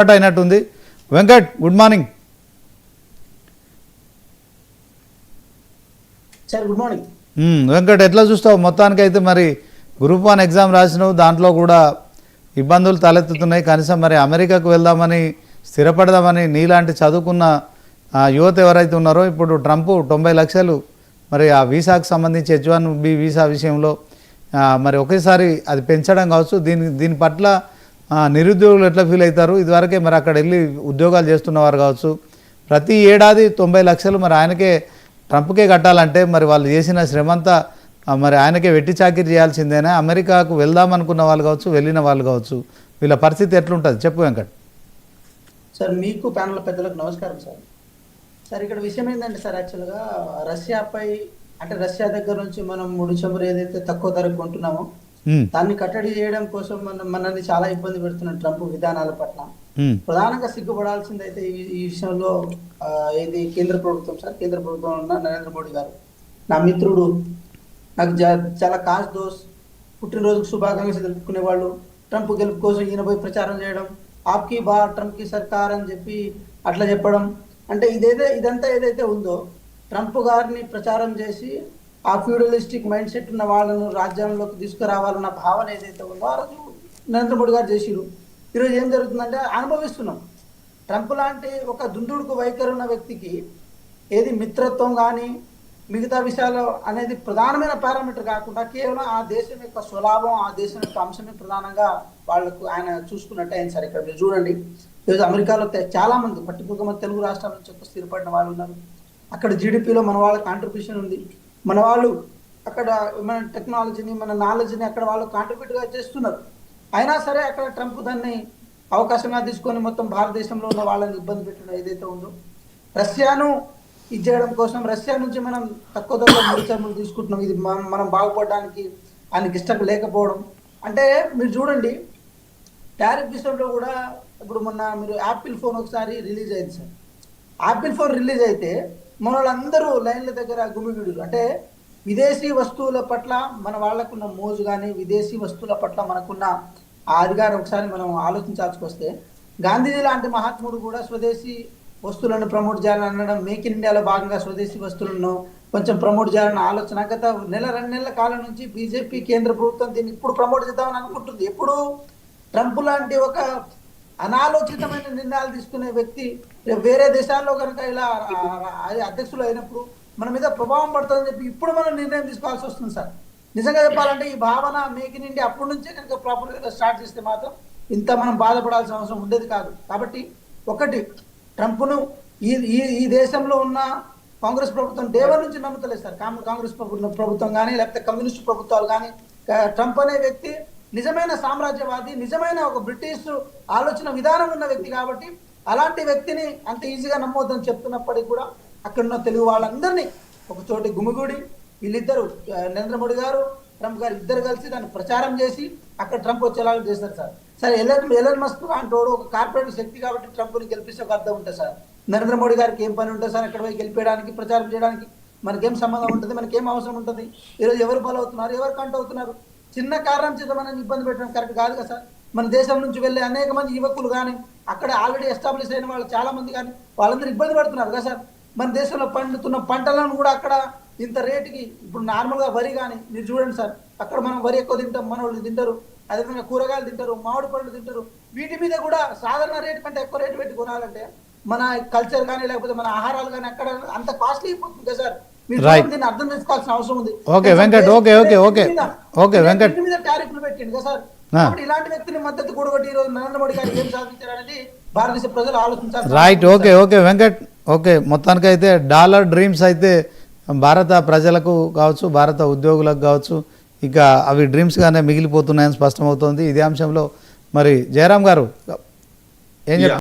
Start అయినట్టుంది. Venkat good morning. Sir good morning. Venkat ఎట్లా చూస్తావు? మొత్తానికి అయితే మరి గ్రూప్ వన్ ఎగ్జామ్ రాసినావు. దాంట్లో కూడా ఇబ్బందులు తలెత్తుతున్నాయి. కనీసం మరి అమెరికాకు వెళ్దామని స్థిరపడదామని నీలాంటి చదువుకున్న యువత ఎవరైతే ఉన్నారో ఇప్పుడు ట్రంప్ తొంభై లక్షలు మరి ఆ వీసాకు సంబంధించి హెచ్ వన్ బి వీసా విషయంలో మరి ఒకేసారి అది పెంచడం కావచ్చు. దీని దీని పట్ల నిరుద్యోగులు ఎట్లా ఫీల్ అవుతారు? ఇదివరకే మరి అక్కడ వెళ్ళి ఉద్యోగాలు చేస్తున్నవారు కావచ్చు. ప్రతి ఏడాది తొంభై లక్షలు మరి ఆయనకే ట్రంప్కే కట్టాలంటే మరి వాళ్ళు చేసిన శ్రమంతా మరి ఆయనకే వెట్టి చాకిరి చేయాల్సిందేనా? అమెరికాకు వెళ్దాం అనుకున్న వాళ్ళు కావచ్చు వెళ్ళిన వాళ్ళు కావచ్చు. వీళ్ళ పరిస్థితి ఎట్లుంటుంది? చెప్పు వెంకట్. సార్ మీకు ప్యానల్ పెద్దలకు నమస్కారం సార్. సార్ ఇక్కడ విషయం ఏంటంటే సార్ యాక్చువల్గా రష్యాపై అంటే రష్యా దగ్గర నుంచి మనం ముడి చమురు ఏదైతే తక్కువ ధరకు కొంటున్నామో దాన్ని కట్టడి చేయడం కోసం మన మనల్ని చాలా ఇబ్బంది పెడుతున్న ట్రంప్ విధానాల పట్ల. ప్రధానంగా సిగ్గుపడాల్సింది అయితే ఈ విషయంలో ఇది కేంద్ర ప్రభుత్వం సార్? కేంద్ర ప్రభుత్వం ఉన్న నరేంద్ర మోడీ గారు. నా మిత్రుడు నాకు చాలా కాస్ దోస్. పుట్టినరోజుకు శుభాకాంక్షలు తెలుపుకునే వాళ్ళు. ట్రంప్ గెలుపు కోసం ఈయన పోయి ప్రచారం చేయడం. ఆప్కి బా ట్రంప్కి సర్కార్ అని చెప్పి అట్లా చెప్పడం. అంటే ఇదేదే ఇదంతా ఏదైతే ఉందో ట్రంప్ గారిని ప్రచారం చేసి ఆ ఫ్యూడలిస్టిక్ మైండ్ సెట్ ఉన్న వాళ్ళను రాజ్యాంగంలోకి తీసుకురావాలన్న భావన ఏదైతే ఉందో ఆ రోజు నరేంద్ర మోడీ గారు చేసిరు ఈరోజు ఏం జరుగుతుందంటే అనుభవిస్తున్నాం. ట్రంప్ లాంటి ఒక దుందుడుకు వైఖరి ఉన్న వ్యక్తికి ఏది మిత్రత్వం కానీ మిగతా విషయాలు అనేది ప్రధానమైన పారామీటర్ కాకుండా కేవలం ఆ దేశం యొక్క స్వలాభం ఆ దేశం యొక్క అంశమే ప్రధానంగా వాళ్ళకు ఆయన చూసుకున్నట్టు అయింది సార్ ఇక్కడ మీరు చూడండి. ఈరోజు అమెరికాలో చాలా మంది పర్టికులర్గా తెలుగు రాష్ట్రాల నుంచి స్థిరపడిన వాళ్ళు ఉన్నారు. అక్కడ జీడిపిలో మన వాళ్ళ కాంట్రిబ్యూషన్ ఉంది. మన వాళ్ళు అక్కడ మన టెక్నాలజీని మన నాలెడ్జ్ని అక్కడ వాళ్ళు కాంట్రిబ్యూట్గా చేస్తున్నారు. అయినా సరే అక్కడ ట్రంప్ దాన్ని అవకాశంగా తీసుకొని మొత్తం భారతదేశంలో ఉన్న వాళ్ళని ఇబ్బంది పెట్టడం ఏదైతే ఉందో రష్యాను ఇది చేయడం కోసం రష్యా నుంచి మనం తక్కువ తక్కువ ముడిచములు తీసుకుంటున్నాం. ఇది మనం మనం బాగుపడడానికి ఆయనకి ఇష్టం లేకపోవడం. అంటే మీరు చూడండి టారిఫ్ విషయంలో కూడా ఇప్పుడు మొన్న మీరు యాపిల్ ఫోన్ ఒకసారి రిలీజ్ అయింది సార్. యాపిల్ ఫోన్ రిలీజ్ అయితే మన వాళ్ళందరూ లైన్ల దగ్గర గుమిగుడు అంటే విదేశీ వస్తువుల పట్ల మన వాళ్ళకున్న మోజు కానీ విదేశీ వస్తువుల పట్ల మనకున్న ఆ అధికారం ఒకసారి మనం ఆలోచించాల్సి వస్తే గాంధీజీ లాంటి మహాత్ముడు కూడా స్వదేశీ వస్తువులను ప్రమోట్ చేయాలనడం మేక్ ఇన్ ఇండియాలో భాగంగా స్వదేశీ వస్తువులను కొంచెం ప్రమోట్ చేయాలన్న ఆలోచన గత నెల రెండు నెలల కాలం నుంచి బీజేపీ కేంద్ర ప్రభుత్వం దీన్ని ఇప్పుడు ప్రమోట్ చేద్దామని అనుకుంటుంది. ఎప్పుడు ట్రంప్ లాంటి ఒక అనాలోచితమైన నిర్ణయాలు తీసుకునే వ్యక్తి వేరే దేశాల్లో కనుక ఇలా అధ్యక్షులు అయినప్పుడు మన మీద ప్రభావం పడుతుందని చెప్పి ఇప్పుడు మనం నిర్ణయం తీసుకోవాల్సి వస్తుంది సార్. నిజంగా చెప్పాలంటే ఈ భావన మేక్ ఇన్ ఇండియా అప్పటి నుంచే కనుక ప్రాపర్గా స్టార్ట్ చేస్తే మాత్రం ఇంత మనం బాధపడాల్సిన అవసరం ఉండేది కాదు. కాబట్టి ఒకటి ట్రంప్ను ఈ ఈ ఈ దేశంలో ఉన్న కాంగ్రెస్ ప్రభుత్వం డేవర్ నుంచి నమ్ముతలేదు సార్. కాంగ్రెస్ ప్రభుత్వం ప్రభుత్వం కానీ లేకపోతే కమ్యూనిస్ట్ ప్రభుత్వాలు కానీ ట్రంప్ అనే వ్యక్తి నిజమైన సామ్రాజ్యవాది నిజమైన ఒక బ్రిటిష్ ఆలోచన విధానం ఉన్న వ్యక్తి కాబట్టి అలాంటి వ్యక్తిని అంత ఈజీగా నమ్మొద్దని చెప్తున్నప్పటికీ కూడా అక్కడ ఉన్న తెలుగు వాళ్ళందరినీ ఒక చోటి గుమిగూడి వీళ్ళిద్దరు నరేంద్ర మోడీ గారు ట్రంప్ గారు ఇద్దరు కలిసి దాన్ని ప్రచారం చేసి అక్కడ ట్రంప్ వచ్చేలాగా చేస్తారు సార్. సార్ ఎలన్ ఎలన్ మస్క్ అంటోడు ఒక కార్పొరేట్ శక్తి కాబట్టి ట్రంప్ని గెలిపిస్తే ఒక అర్థం ఉంటుంది సార్. నరేంద్ర మోడీ గారికి ఏం పని ఉంటుంది సార్? అక్కడ పోయి గెలిపేయడానికి ప్రచారం చేయడానికి మనకేం సంబంధం ఉంటుంది? మనకేం అవసరం ఉంటుంది? ఈరోజు ఎవరు బలవుతున్నారు? ఎవరు కంట అవుతున్నారు చిన్న కారణం చేత మనల్ని ఇబ్బంది పెట్టడం కరెక్ట్ కాదు కదా సార్. మన దేశం నుంచి వెళ్ళే అనేక మంది యువకులు కానీ అక్కడ ఆల్రెడీ ఎస్టాబ్లిష్ అయిన వాళ్ళు చాలా మంది కానీ వాళ్ళందరూ ఇబ్బంది పడుతున్నారు కదా సార్. మన దేశంలో పండుతున్న పంటలను కూడా అక్కడ ఇంత రేటుకి ఇప్పుడు నార్మల్గా వరి కానీ మీరు చూడండి సార్. అక్కడ మనం వరి ఎక్కువ తింటాం మన వాళ్ళు తింటారు. అదేవిధంగా కూరగాయలు తింటారు మామిడి పళ్ళు తింటారు. వీటి మీద కూడా సాధారణ రేటు కంటే ఎక్కువ రేటు పెట్టి కొనాలంటే మన కల్చర్ కానీ లేకపోతే మన ఆహారాలు కానీ అక్కడ అంత కాస్ట్లీ అయిపోతుంది కదా సార్. దీన్ని అర్థం చేసుకోవాల్సిన అవసరం ఉంది. Okay, Venkat, okay, okay, okay. Okay, Venkat. మీద టారిఫ్లు పెట్టిండు కదా సార్? ఇలాంటి వ్యక్తిని మద్దతు కూడగొట్టి ఈ రోజు నరేంద్ర మోడీ గారు ఏం సాధించారనేది భారతదేశ ప్రజలు ఆలోచించాలి. Right okay okay Venkat okay మొత్తానికైతే డాలర్ డ్రీమ్స్ అయితే భారత ప్రజలకు కావచ్చు భారత ఉద్యోగులకు కావచ్చు ఇక అవి డ్రీమ్స్గానే మిగిలిపోతున్నాయని స్పష్టమవుతోంది. ఇదే అంశంలో మరి జయరాం గారు ఏం చెప్తారు?